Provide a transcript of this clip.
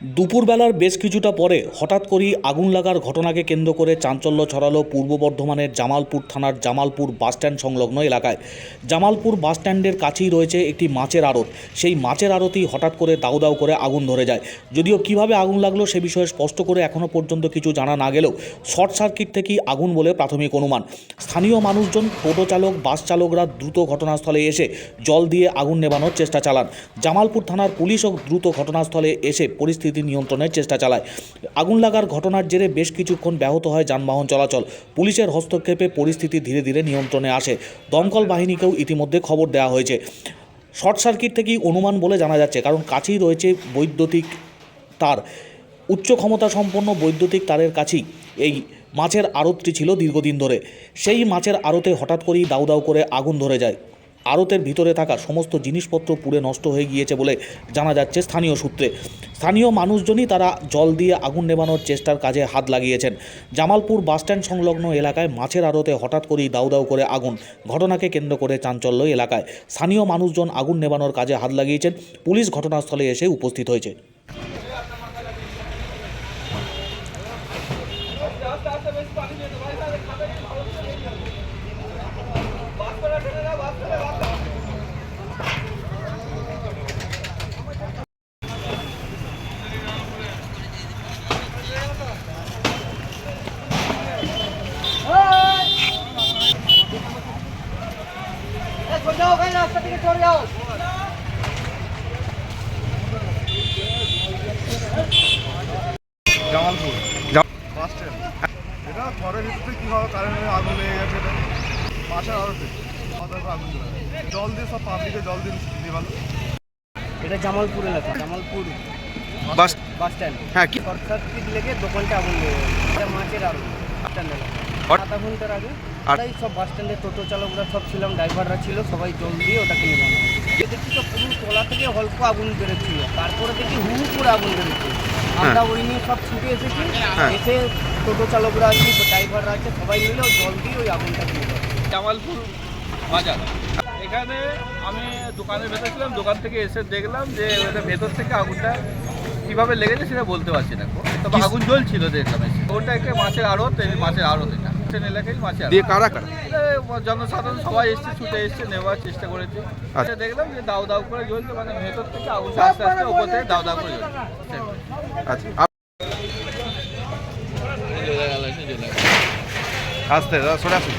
দুপুরবেলার বেশ কিছুটা পরে হঠাৎ করেই আগুন লাগার ঘটনাকে কেন্দ্র করে চাঞ্চল্য ছড়ালো পূর্ব বর্ধমানের জামালপুর থানার জামালপুর বাসস্ট্যান্ড সংলগ্ন এলাকায়। জামালপুর বাসস্ট্যান্ডের কাছেই রয়েছে একটি মাছের আড়ত। সেই মাছের আড়তেই হঠাৎ করে দাউ দাউ করে আগুন ধরে যায়। যদিও কীভাবে আগুন লাগল সে বিষয়ে স্পষ্ট করে এখনও পর্যন্ত কিছু জানা না গেলেও শর্ট সার্কিট থেকেই আগুন বলে প্রাথমিক অনুমান। স্থানীয় মানুষজন টোটো চালক বাস চালকরা দ্রুত ঘটনাস্থলে এসে জল দিয়ে আগুন নেভানোর চেষ্টা চালান। জামালপুর থানার পুলিশও দ্রুত ঘটনাস্থলে এসে পরিস্থিতি নিয়ন্ত্রণের চেষ্টা চালায়। আগুন লাগার ঘটনার জেরে বেশ কিছুক্ষণ ব্যাহত হয় যানবাহন চলাচল। পুলিশের হস্তক্ষেপে পরিস্থিতি ধীরে ধীরে নিয়ন্ত্রণে আসে। দমকল বাহিনীকেও ইতিমধ্যে খবর দেওয়া হয়েছে। শর্ট সার্কিট থেকেই অনুমান বলে জানা যাচ্ছে, কারণ কাছেই রয়েছে বৈদ্যুতিক তার। উচ্চ ক্ষমতা সম্পন্ন বৈদ্যুতিক তারের কাছেই। এই মাছের আড়তটি ছিল দীর্ঘদিন ধরে। সেই মাছের আড়তে হঠাৎ করেই দাউ দাউ করে আগুন ধরে যায়। আড়তের ভিতরে থাকা সমস্ত জিনিসপত্র পুড়ে নষ্ট হয়ে গিয়েছে বলে জানা যাচ্ছে স্থানীয় সূত্রে। স্থানীয় মানুষজনই তারা জল দিয়ে আগুন নেভানোর চেষ্টার কাজে হাত লাগিয়েছেন। জামালপুর বাসস্ট্যান্ড সংলগ্ন এলাকায় মাছের আড়তে হঠাৎ করেই দাউ দাউ করে আগুন ঘটনাকে কেন্দ্র করে চাঞ্চল্য এলাকায়। স্থানীয় মানুষজন আগুন নেভানোর কাজে হাত লাগিয়েছেন। পুলিশ ঘটনাস্থলে এসে উপস্থিত হয়েছে। যাও ভাই রাস্তা থেকে চলে যাও। জামালপুর। জাম- বাস স্ট্যান্ড। এটা ঘরের ভিতরে কীভাবে কারেন্টের আগুন লেগে গেছে এটা? বাসার আরতে আগুন জল দিয়ে সব পাবলিকে জল দিয়ে দিবালো এটা জামালপুর এলাকা জামালপুর বাস বাস স্ট্যান্ড। হ্যাঁ কি শর্ট সার্কিট লেগে দোকানটা আগুন লেগে। এটা মাছের আগুন। আধা ঘণ্টার আগে। তাই সব বাস স্ট্যান্ডে টোটো চালকরা সব ছিলাম ড্রাইভাররা ছিল সবাই জল দিয়ে ওটাকে নেবানো হয়েছে। দেখছি তো পুরো তলা থেকে অল্প আগুন বেরোচ্ছিল। তারপরে দেখি হু হু করে আগুন বেরোচ্ছে। আমরা ওই নিয়ে সব ছুটে এসেছি। হ্যাঁ। এসে টোটো চালকরা আছে ড্রাইভাররা আছে সবাই মিলে ওই জল দিয়ে ওই জামালপুর বাজার। এখানে আমি দোকানে ভেতর ছিলাম দোকান থেকে এসে দেখলাম যে ভেতর থেকে আগুনটা কীভাবে লেগেছে সেটা বলতে পারছি না তবে আগুন জ্বলছিল দেখলাম এসে ওটা একটা মাছের আড়ত মাছের আড়ত এটা। এলাকায় মাছের। দিয়ে কারা কারা? জনসাধারণ সবাই এসছে ছুটে এসছে নেওয়ার চেষ্টা করেছে। আচ্ছা। দেখলাম যে দাউ দাউ করে জ্বলছে মানে ভেতর থেকে আগুনটা আস্তে আস্তে ওপর থেকে দাউ দাউ করে জ্বলছে। আচ্ছা। আস্তে দাদা সরে আসুন।